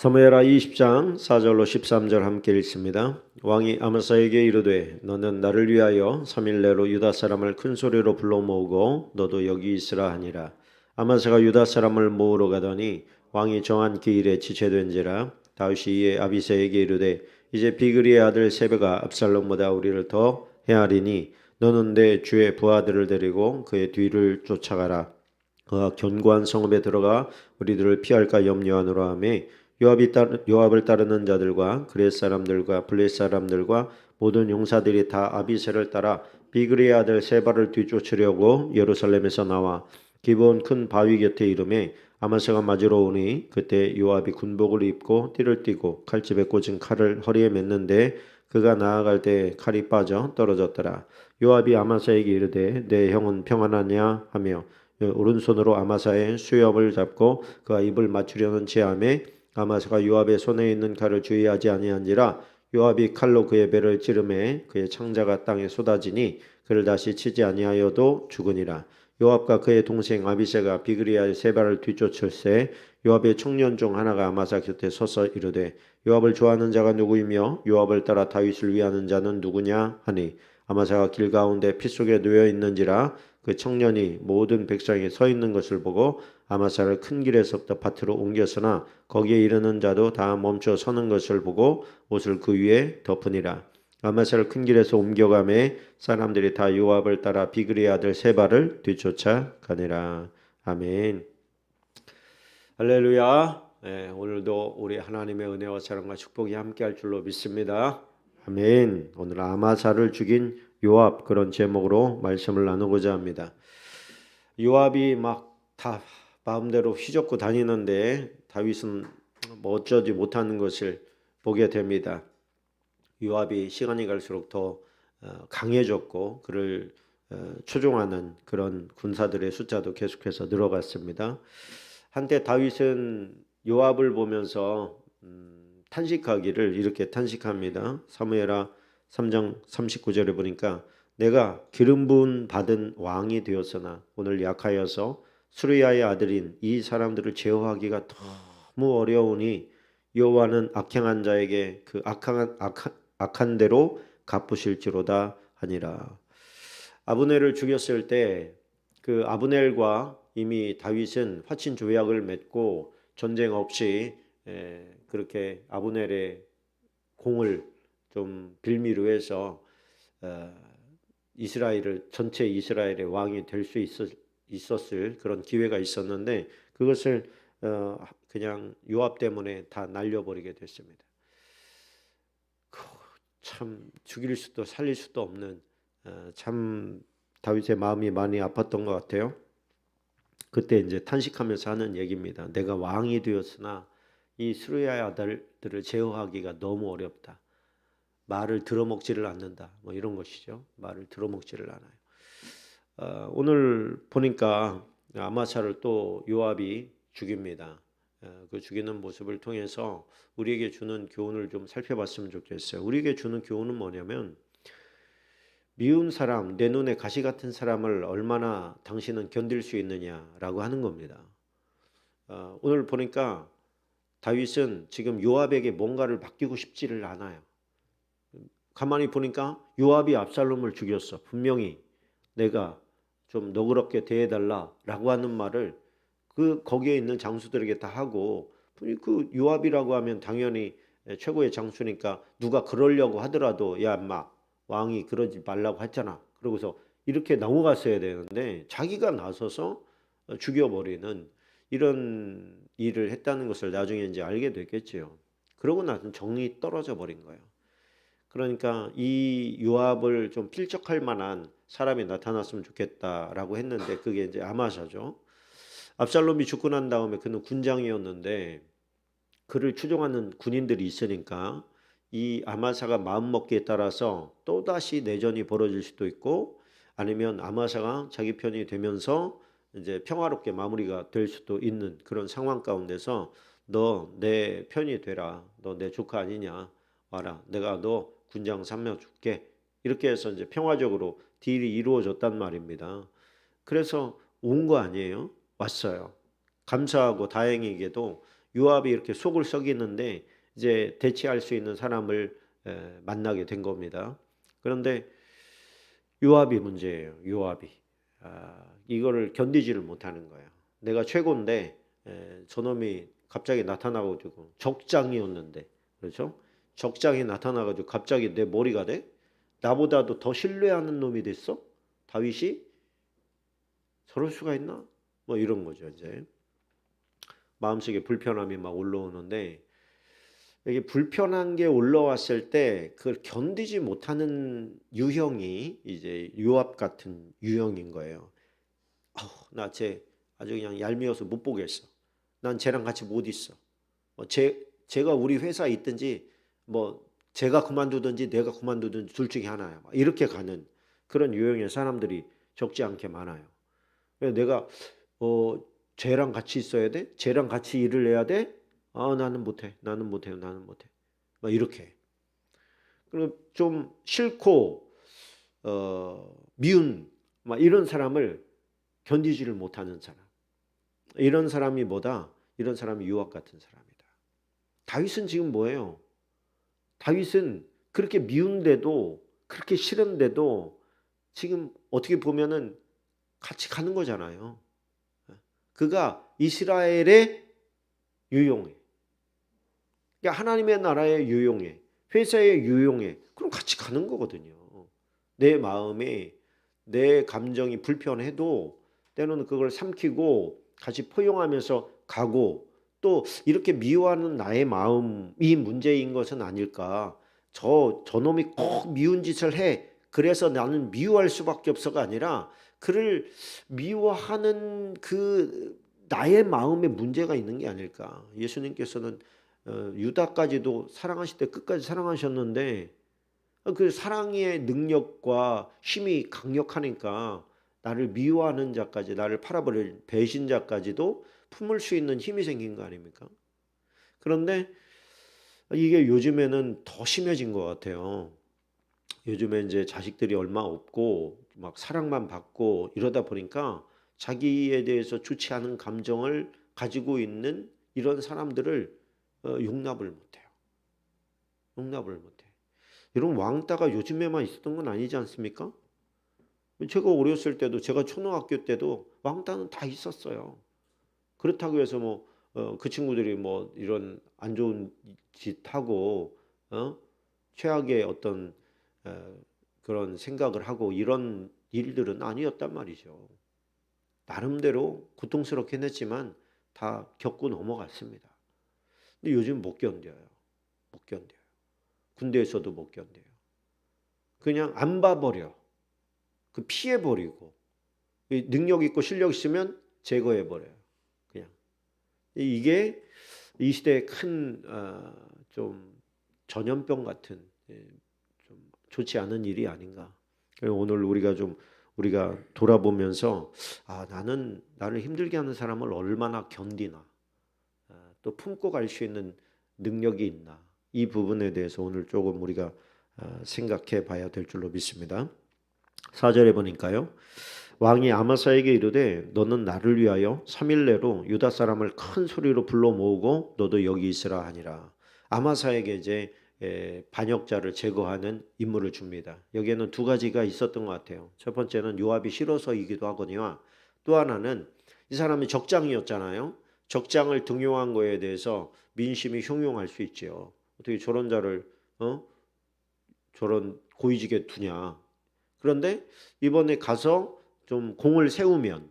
사무엘하 20장 4절로 13절 함께 읽습니다. 왕이 아마사에게 이르되 너는 나를 위하여 3일 내로 유다 사람을 큰 소리로 불러 모으고 너도 여기 있으라 하니라. 아마사가 유다 사람을 모으러 가더니 왕이 정한 기일에 지체된지라 다윗이 이에 아비새에게 이르되 이제 비그리의 아들 세베가 압살롬보다 우리를 더 헤아리니 너는 내 주의 부하들을 데리고 그의 뒤를 쫓아가라. 그가 견고한 성읍에 들어가 우리들을 피할까 염려하노라 하며 요압이 따, 요압을 따르는 자들과 그렛 사람들과 블렛 사람들과 모든 용사들이 다 아비새를 따라 비그리의 아들 세바를 뒤쫓으려고 예루살렘에서 나와 기브온 큰 바위 곁에 이름에 아마사가 맞으러 오니 그때 요압이 군복을 입고 띠를 띠고 칼집에 꽂은 칼을 허리에 맸는데 그가 나아갈 때 칼이 빠져 떨어졌더라. 요압이 아마사에게 이르되 내 형은 평안하냐 하며 오른손으로 아마사의 수염을 잡고 그가 입을 맞추려는 제함에 아마사가 요압의 손에 있는 칼을 주의하지 아니한지라 요압이 칼로 그의 배를 찌르매 그의 창자가 땅에 쏟아지니 그를 다시 치지 아니하여도 죽으니라. 요압과 그의 동생 아비세가 비그리아의 세 발을 뒤쫓을새 요압의 청년 중 하나가 아마사 곁에 서서 이르되 요압을 좋아하는 자가 누구이며 요압을 따라 다윗을 위하는 자는 누구냐 하니 아마사가 길 가운데 피 속에 놓여 있는지라 그 청년이 모든 백성이 서 있는 것을 보고 아마사를 큰 길에서부터 밭으로 옮겼으나 거기에 이르는 자도 다 멈춰 서는 것을 보고 옷을 그 위에 덮으니라. 아마사를 큰 길에서 옮겨가매 사람들이 다 요압을 따라 비그리 아들 세바를 뒤쫓아 가니라. 아멘. 할렐루야. 네, 오늘도 우리 하나님의 은혜와 사랑과 축복이 함께할 줄로 믿습니다. 아멘. 오늘 아마사를 죽인 요압 그런 제목으로 말씀을 나누고자 합니다. 요압이 막다 마음대로 휘젓고 다니는데 다윗은 뭐 어쩌지 못하는 것을 보게 됩니다. 요압이 시간이 갈수록 더 어, 강해졌고 그를 어, 추종하는 그런 군사들의 숫자도 계속해서 늘어갔습니다. 한때 다윗은 요압을 보면서 음, 탄식하기를 이렇게 탄식합니다. 사무엘하 3장 39절에 보니까 내가 기름 부은 받은 왕이 되었으나 오늘 약하여서 수르야의 아들인 이 사람들을 제어하기가 너무 어려우니 여호와는 악행한 자에게 그 악한, 악한, 악한 대로 갚으실지로다 하니라. 아브넬을 죽였을 때 그 아브넬과 이미 다윗은 화친 조약을 맺고 전쟁 없이 에, 그렇게 아브넬의 공을 좀 빌미로 해서 어, 이스라엘을 전체 이스라엘의 왕이 될 수 있었 을 그런 기회가 있었는데 그것을 어, 그냥 요압 때문에 다 날려버리게 됐습니다. 참 죽일 수도 살릴 수도 없는 어, 참 다윗의 마음이 많이 아팠던 것 같아요. 그때 이제 탄식하면서 하는 얘기입니다. 내가 왕이 되었으나 이 수르야의 아들들을 제어하기가 너무 어렵다. 말을 들어먹지를 않는다. 뭐 이런 것이죠. 말을 들어먹지를 않아요. 어, 오늘 보니까 아마사를 또 요압이 죽입니다. 어, 그 죽이는 모습을 통해서 우리에게 주는 교훈을 좀 살펴봤으면 좋겠어요. 우리에게 주는 교훈은 뭐냐면 미운 사람, 내 눈에 가시 같은 사람을 얼마나 당신은 견딜 수 있느냐라고 하는 겁니다. 어, 오늘 보니까 다윗은 지금 요압에게 뭔가를 맡기고 싶지를 않아요. 가만히 보니까 요압이 압살롬을 죽였어. 분명히 내가 좀 너그럽게 대해달라라고 하는 말을 그 거기에 있는 장수들에게 다 하고 그 요압이라고 하면 당연히 최고의 장수니까 누가 그러려고 하더라도 야 인마 왕이 그러지 말라고 했잖아. 그러고서 이렇게 넘어갔어야 되는데 자기가 나서서 죽여버리는 이런 일을 했다는 것을 나중에 이제 알게 됐겠지요. 그러고 나서 정이 떨어져 버린 거예요. 그러니까 이 요압을 좀 필적할 만한 사람이 나타났으면 좋겠다라고 했는데 그게 이제 아마샤죠. 압살롬이 죽고 난 다음에 그는 군장이었는데 그를 추종하는 군인들이 있으니까 이 아마사가 마음먹기에 따라서 또다시 내전이 벌어질 수도 있고 아니면 아마사가 자기 편이 되면서 이제 평화롭게 마무리가 될 수도 있는 그런 상황 가운데서 너 내 편이 되라. 너 내 조카 아니냐. 와라. 내가 너 군장 3명 줄게. 이렇게 해서 이제 평화적으로 딜이 이루어졌단 말입니다. 그래서 온 거 아니에요? 왔어요. 감사하고 다행이게도 요압이 이렇게 속을 썩이는데 이제 대치할 수 있는 사람을 에, 만나게 된 겁니다. 그런데 요압이 문제예요. 요압이 아, 이거를 견디지를 못하는 거예요. 내가 최고인데 에, 저놈이 갑자기 나타나가지고 적장이었는데 그렇죠? 적장이 나타나가지고 갑자기 내 머리가 돼? 나보다도 더 신뢰하는 놈이 됐어? 다윗이 저럴 수가 있나? 뭐 이런 거죠 이제 마음속에 불편함이 막 올라오는데 이게 불편한 게 올라왔을 때 그걸 견디지 못하는 유형이 이제 요압 같은 유형인 거예요. 나 쟤 아주 그냥 얄미워서 못 보겠어. 난 쟤랑 같이 못 있어. 어, 쟤 제가 우리 회사에 있든지 뭐 제가 그만두든지 내가 그만두든지 둘 중에 하나야. 막 이렇게 가는 그런 유형의 사람들이 적지 않게 많아요. 내가 어 쟤랑 같이 있어야 돼? 쟤랑 같이 일을 해야 돼? 아 나는 못해. 나는 못해요. 나는 못해. 막 이렇게. 그리고 좀 싫고 어 미운 막 이런 사람을 견디지를 못하는 사람. 이런 사람이 뭐다? 이런 사람이 유압 같은 사람이다. 다윗은 지금 뭐예요? 다윗은 그렇게 미운데도 그렇게 싫은데도 지금 어떻게 보면은 같이 가는 거잖아요. 그가 이스라엘의 유용해. 그러니까 하나님의 나라의 유용해. 회사의 유용해. 그럼 같이 가는 거거든요. 내 마음에 내 감정이 불편해도 때로는 그걸 삼키고 같이 포용하면서 가고 또 이렇게 미워하는 나의 마음이 문제인 것은 아닐까. 저 저놈이 꼭 미운 짓을 해. 그래서 나는 미워할 수밖에 없어가 아니라 그를 미워하는 그 나의 마음에 문제가 있는 게 아닐까. 예수님께서는 어, 유다까지도 사랑하실 때 끝까지 사랑하셨는데 그 사랑의 능력과 힘이 강력하니까 나를 미워하는 자까지 나를 팔아버릴 배신자까지도 품을 수 있는 힘이 생긴 거 아닙니까? 그런데 이게 요즘에는 더 심해진 것 같아요. 요즘에 이제 자식들이 얼마 없고 막 사랑만 받고 이러다 보니까 자기에 대해서 좋지 않은 감정을 가지고 있는 이런 사람들을 어, 용납을 못해요. 용납을 못해. 이런 왕따가 요즘에만 있었던 건 아니지 않습니까? 제가 어렸을 때도 제가 초등학교 때도 왕따는 다 있었어요. 그렇다고 해서 뭐그 친구들이 뭐 이런 안 좋은 짓 하고 어? 최악의 어떤 어, 그런 생각을 하고 이런 일들은 아니었단 말이죠. 나름대로 고통스럽긴 했지만 다 겪고 넘어갔습니다. 근데 요즘 못 견뎌요. 못 견뎌요. 군대에서도 못 견뎌요. 그냥 안 봐버려. 그 피해버리고 능력 있고 실력 있으면 제거해버려요. 이게 이 시대의 큰좀 어, 전염병 같은 예, 좀 좋지 않은 일이 아닌가. 오늘 우리가 좀 우리가 돌아보면서 아 나는 나를 힘들게 하는 사람을 얼마나 견디나 아, 또 품고 갈 수 있는 능력이 있나 이 부분에 대해서 오늘 조금 우리가 아, 생각해 봐야 될 줄로 믿습니다. 4절에 보니까요. 왕이 아마사에게 이르되 너는 나를 위하여 3일 내로 유다 사람을 큰 소리로 불러 모으고 너도 여기 있으라 하니라. 아마사에게 이제 반역자를 제거하는 임무를 줍니다. 여기에는 두 가지가 있었던 것 같아요. 첫 번째는 요압이 싫어서이기도 하거니와 또 하나는 이 사람이 적장이었잖아요. 적장을 등용한 거에 대해서 민심이 흉용할 수 있죠. 어떻게 저런 자를 어? 저런 고위직에 두냐. 그런데 이번에 가서 좀 공을 세우면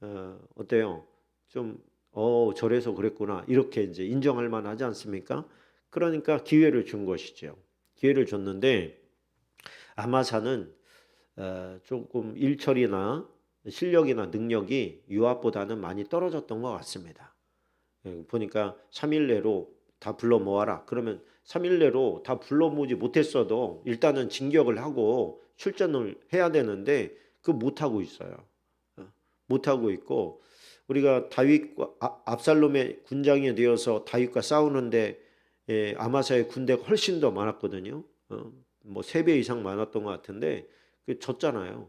어, 어때요? 좀 어, 저래서 그랬구나. 이렇게 이제 인정할 만하지 않습니까? 그러니까 기회를 준 것이죠. 기회를 줬는데 아마사는 어, 조금 일처리나 실력이나 능력이 유압보다는 많이 떨어졌던 것 같습니다. 예, 보니까 3일 내로 다 불러 모아라. 그러면 3일 내로 다 불러 모으지 못했어도 일단은 진격을 하고 출전을 해야 되는데 그 못하고 있어요. 어, 못하고 있고 우리가 다윗과 아, 압살롬의 군장이 되어서 다윗과 싸우는데 예, 아마사의 군대가 훨씬 더 많았거든요. 어, 뭐세 배 이상 많았던 것 같은데 그 졌잖아요.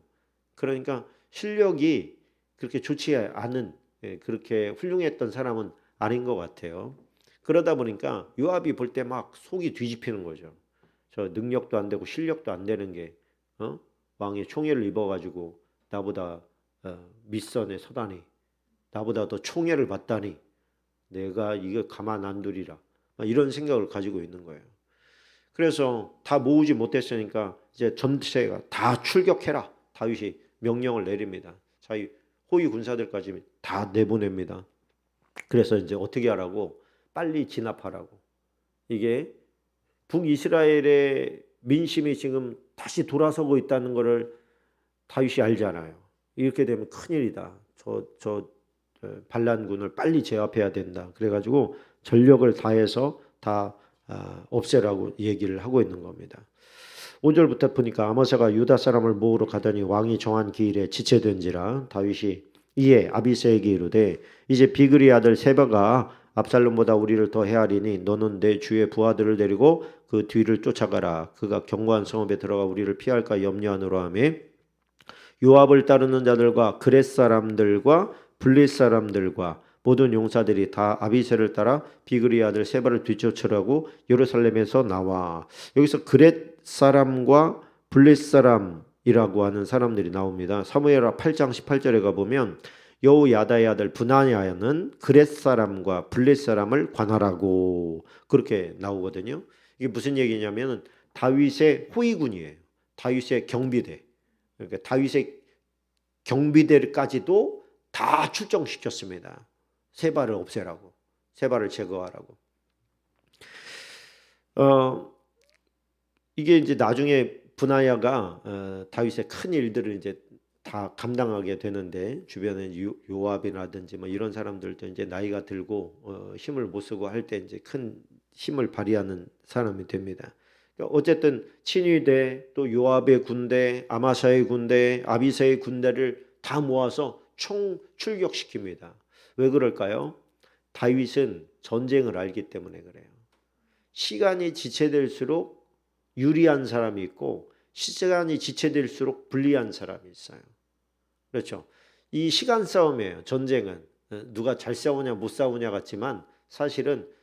그러니까 실력이 그렇게 좋지 않은 예, 그렇게 훌륭했던 사람은 아닌 것 같아요. 그러다 보니까 요압이 볼 때 막 속이 뒤집히는 거죠. 저 능력도 안 되고 실력도 안 되는 게 어? 왕이 총애를 입어가지고 나보다 어, 밑선에 서다니 나보다 더 총애를 받다니 내가 이거 가만 안 두리라 막 이런 생각을 가지고 있는 거예요. 그래서 다 모으지 못했으니까 이제 전체가 다 출격해라 다윗이 명령을 내립니다. 자기 호위 군사들까지 다 내보냅니다. 그래서 이제 어떻게 하라고 빨리 진압하라고 이게 북이스라엘의 민심이 지금 다시 돌아서고 있다는 것을 다윗이 알잖아요. 이렇게 되면 큰일이다. 저, 저 어, 반란군을 빨리 제압해야 된다. 그래가지고 전력을 다해서 다 아, 없애라고 얘기를 하고 있는 겁니다. 5절부터 보니까 아마사가 유다 사람을 모으러 가더니 왕이 정한 기일에 지체된지라 다윗이 이에 아비새에게 이르되 이제 비그리 아들 세바가 압살롬보다 우리를 더 헤아리니 너는 내 주의 부하들을 데리고 그 뒤를 쫓아가라 그가 견고한 성읍에 들어가 우리를 피할까 염려하노라 하며 요압을 따르는 자들과 그렛 사람들과 블릿 사람들과 모든 용사들이 다 아비새를 따라 비그리 아들 세바를 뒤쫓으라고 예루살렘에서 나와 여기서 그렛 사람과 블릿 사람이라고 하는 사람들이 나옵니다. 사무엘하 8장 18절에 가 보면 여호야다의 아들 분하야는 그렛 사람과 블렛 사람을 관할하고 그렇게 나오거든요. 이게 무슨 얘기냐면은 다윗의 호위군이에요. 다윗의 경비대. 그러니까 다윗의 경비대까지도 다 출정시켰습니다. 세바를 없애라고, 세바를 제거하라고. 어 이게 이제 나중에 분하야가 어, 다윗의 큰 일들을 이제 다 감당하게 되는데 주변에 요, 요압이라든지 뭐 이런 사람들도 이제 나이가 들고 어, 힘을 못 쓰고 할 때 이제 큰 힘을 발휘하는 사람이 됩니다. 그러니까 어쨌든 친위대 또 요압의 군대, 아마사의 군대, 아비세의 군대를 다 모아서 총 출격시킵니다. 왜 그럴까요? 다윗은 전쟁을 알기 때문에 그래요. 시간이 지체될수록 유리한 사람이 있고 시간이 지체될수록 불리한 사람이 있어요. 그렇죠. 이 시간 싸움이에요. 전쟁은 어, 누가 잘 싸우냐 못 싸우냐 같지만 사실은 어,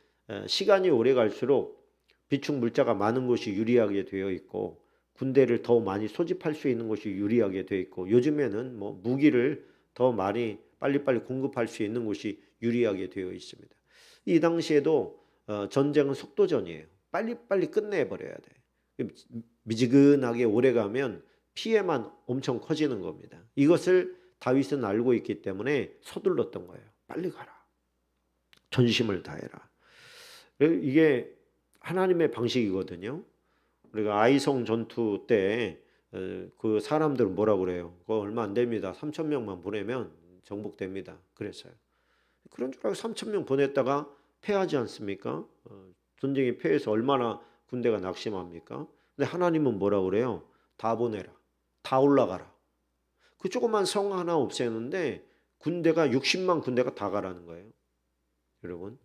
시간이 오래 갈수록 비축 물자가 많은 곳이 유리하게 되어 있고 군대를 더 많이 소집할 수 있는 곳이 유리하게 되어 있고 요즘에는 뭐 무기를 더 많이 빨리빨리 공급할 수 있는 곳이 유리하게 되어 있습니다. 이 당시에도 어, 전쟁은 속도전이에요. 빨리빨리 끝내버려야 돼. 미지근하게 오래 가면 피해만 엄청 커지는 겁니다. 이것을 다윗은 알고 있기 때문에 서둘렀던 거예요. 빨리 가라. 전심을 다해라. 이게 하나님의 방식이거든요. 우리가 아이성 전투 때 그 사람들은 뭐라 그래요? 그거 얼마 안 됩니다. 3천 명만 보내면 정복됩니다. 그랬어요. 그런 줄 알고 3천 명 보냈다가 패하지 않습니까? 어, 전쟁이 패해서 얼마나 군대가 낙심합니까? 근데 하나님은 뭐라 그래요? 다 보내라. 다 올라가라. 그 조그만 성 하나 없애는데 군대가 60만 군대가 다 가라는 거예요. 여러분.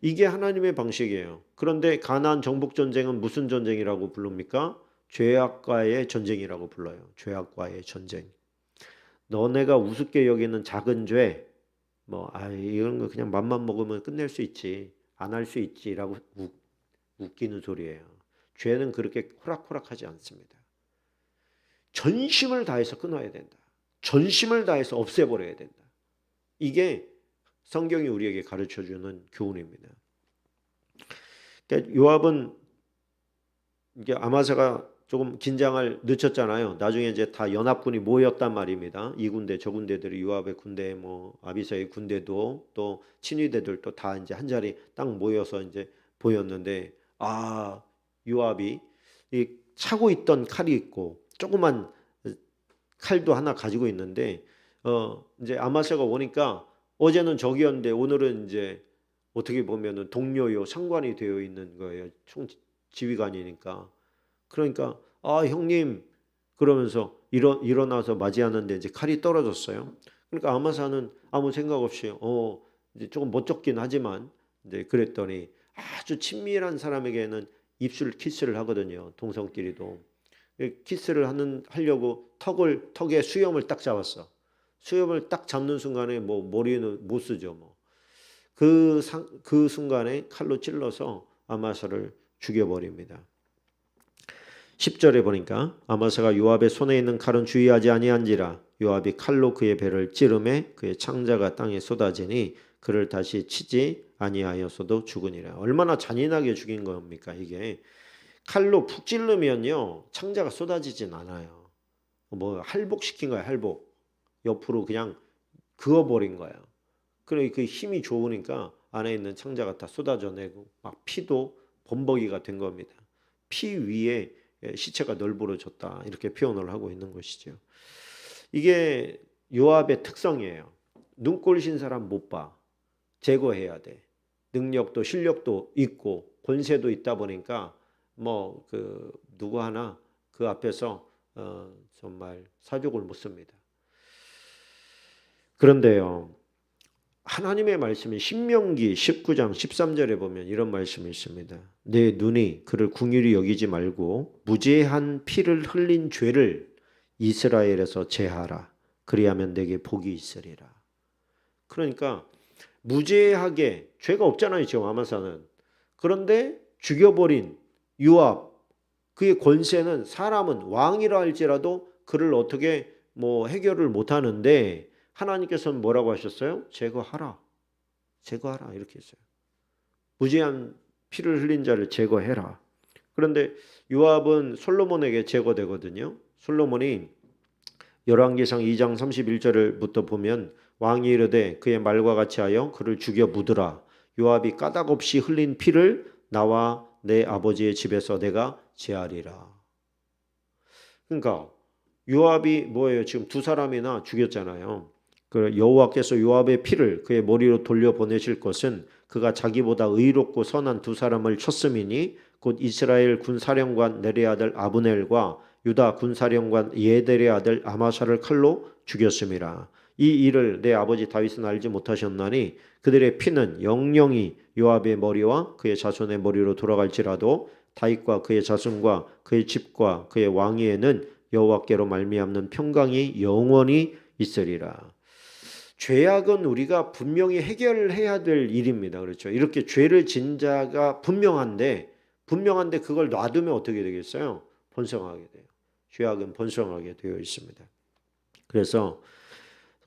이게 하나님의 방식이에요. 그런데 가나안 정복 전쟁은 무슨 전쟁이라고 부릅니까? 죄악과의 전쟁이라고 불러요. 죄악과의 전쟁. 너네가 우습게 여기는 작은 죄, 뭐, 아, 이런 거 그냥 맘만 먹으면 끝낼 수 있지. 안 할 수 있지라고 웃, 웃기는 소리예요. 죄는 그렇게 호락호락하지 않습니다. 전심을 다해서 끊어야 된다. 전심을 다해서 없애버려야 된다. 이게 성경이 우리에게 가르쳐 주는 교훈입니다. 그러니까 요압은 이게 아마사가 조금 긴장을 늦췄잖아요. 나중에 이제 다 연합군이 모였단 말입니다. 이 군대, 저 군대들이 요압의 군대, 뭐 아비사의 군대도 또 친위대들도 다 이제 한 자리 딱 모여서 이제 보였는데 아 요압이 이 차고 있던 칼이 있고 조그만 칼도 하나 가지고 있는데 어 이제 아마사가 오니까 어제는 적이었는데 오늘은 이제 어떻게 보면은 동료요 상관이 되어 있는 거예요. 총 지휘관이니까. 그러니까 아 형님 그러면서 일어 일어나서 맞이하는데 이제 칼이 떨어졌어요. 그러니까 아마사는 아무 생각 없이 어 이제 조금 멋쩍긴 하지만 이제 그랬더니 아주 친밀한 사람에게는 입술 키스를 하거든요. 동성끼리도 키스를 하는 하려고 턱을 턱에 수염을 딱 잡았어. 수염을 딱 잡는 순간에 뭐 머리는 못 쓰죠 뭐. 그, 상, 그 순간에 칼로 찔러서 아마사를 죽여버립니다. 10절에 보니까 아마사가 요압의 손에 있는 칼은 주의하지 아니한지라 요압이 칼로 그의 배를 찌르매 그의 창자가 땅에 쏟아지니 그를 다시 치지 아니하였어도 죽으니라. 얼마나 잔인하게 죽인 겁니까 이게 칼로 푹 찌르면요 창자가 쏟아지진 않아요. 뭐 할복시킨 거야 할복 옆으로 그냥 그어버린 거야. 그래 그 힘이 좋으니까 안에 있는 창자가 다 쏟아져내고 막 피도 범벅이가 된 겁니다. 피 위에 시체가 널브러졌다 이렇게 표현을 하고 있는 것이죠. 이게 요압의 특성이에요. 눈꼴신 사람 못 봐. 제거해야 돼. 능력도 실력도 있고 권세도 있다 보니까 뭐 그 누구 하나 그 앞에서 어 정말 사족을 못 씁니다. 그런데요. 하나님의 말씀이 신명기 19장 13절에 보면 이런 말씀이 있습니다. 내 눈이 그를 궁휼히 여기지 말고 무죄한 피를 흘린 죄를 이스라엘에서 제하라. 그리하면 내게 복이 있으리라. 그러니까 무죄하게 죄가 없잖아요, 지금 아마사는. 그런데 죽여버린 요압 그의 권세는 사람은 왕이라 할지라도 그를 어떻게 뭐 해결을 못 하는데 하나님께서는 뭐라고 하셨어요? 제거하라. 제거하라 이렇게 했어요. 무죄한 피를 흘린 자를 제거해라. 그런데 요압은 솔로몬에게 제거되거든요. 솔로몬이 열왕기상 2장 31절을부터 보면 왕이 이르되 그의 말과 같이 하여 그를 죽여 묻으라. 요압이 까닭 없이 흘린 피를 나와 내 아버지의 집에서 내가 제하리라. 그러니까 요압이 뭐예요? 지금 두 사람이나 죽였잖아요. 그 여호와께서 요압의 피를 그의 머리로 돌려 보내실 것은 그가 자기보다 의롭고 선한 두 사람을 쳤음이니 곧 이스라엘 군사령관 네레 아들 아브넬과 유다 군사령관 예델의 아들 아마샤를 칼로 죽였음이라. 이 일을 내 아버지 다윗은 알지 못하셨나니 그들의 피는 영영이 요압의 머리와 그의 자손의 머리로 돌아갈지라도 다윗과 그의 자손과 그의 집과 그의 왕위에는 여호와께로 말미암는 평강이 영원히 있으리라. 죄악은 우리가 분명히 해결해야 될 일입니다. 그렇죠? 이렇게 죄를 진 자가 분명한데 분명한데 그걸 놔두면 어떻게 되겠어요? 번성하게 돼요. 죄악은 번성하게 되어 있습니다. 그래서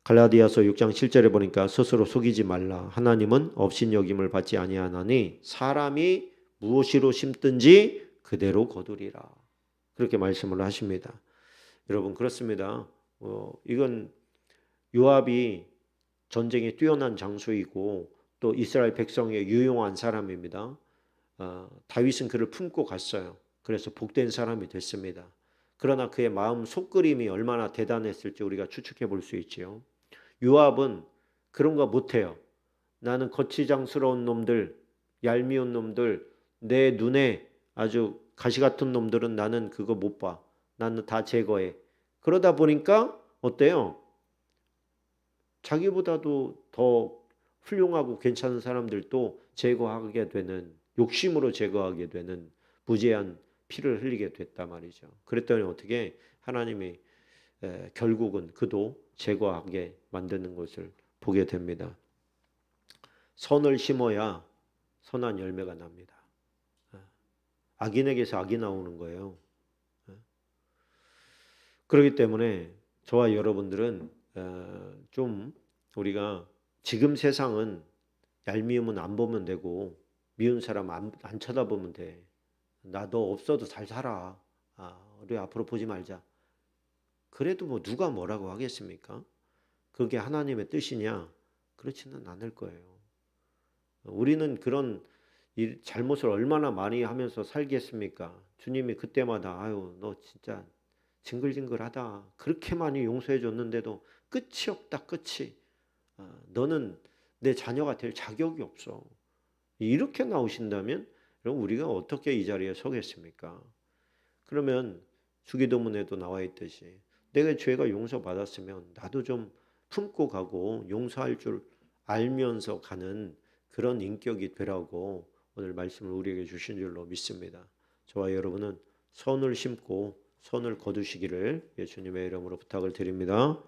갈라디아서 6장 7절에 보니까 스스로 속이지 말라. 하나님은 업신여김을 받지 아니하나니 사람이 무엇으로 심든지 그대로 거두리라. 그렇게 말씀을 하십니다. 여러분 그렇습니다. 어, 이건 요압이 전쟁에 뛰어난 장수이고 또 이스라엘 백성의 유용한 사람입니다. 어, 다윗은 그를 품고 갔어요. 그래서 복된 사람이 됐습니다. 그러나 그의 마음 속그림이 얼마나 대단했을지 우리가 추측해 볼 수 있지요. 요압은 그런 거 못해요. 나는 거치장스러운 놈들, 얄미운 놈들, 내 눈에 아주 가시 같은 놈들은 나는 그거 못 봐. 나는 다 제거해. 그러다 보니까 어때요? 자기보다도 더 훌륭하고 괜찮은 사람들도 제거하게 되는 욕심으로 제거하게 되는 무제한 피를 흘리게 됐단 말이죠. 그랬더니 어떻게 하나님이 에, 결국은 그도 제거하게 만드는 것을 보게 됩니다. 선을 심어야 선한 열매가 납니다. 악인에게서 악이 나오는 거예요. 그렇기 때문에 저와 여러분들은 어, 좀 우리가 지금 세상은 얄미움은 안 보면 되고 미운 사람 안, 안 쳐다보면 돼. 나 너 없어도 잘 살아. 아, 우리 앞으로 보지 말자. 그래도 뭐 누가 뭐라고 하겠습니까? 그게 하나님의 뜻이냐? 그렇지는 않을 거예요. 우리는 그런 일, 잘못을 얼마나 많이 하면서 살겠습니까? 주님이 그때마다 아유 너 진짜 징글징글하다. 그렇게 많이 용서해 줬는데도 끝이 없다. 끝이. 아, 너는 내 자녀가 될 자격이 없어. 이렇게 나오신다면 그럼 우리가 어떻게 이 자리에 서겠습니까? 그러면 주기도문에도 나와 있듯이 내가 죄가 용서받았으면 나도 좀 품고 가고 용서할 줄 알면서 가는 그런 인격이 되라고 오늘 말씀을 우리에게 주신 줄로 믿습니다. 저와 여러분은 선을 심고 선을 거두시기를 예수님의 이름으로 부탁을 드립니다.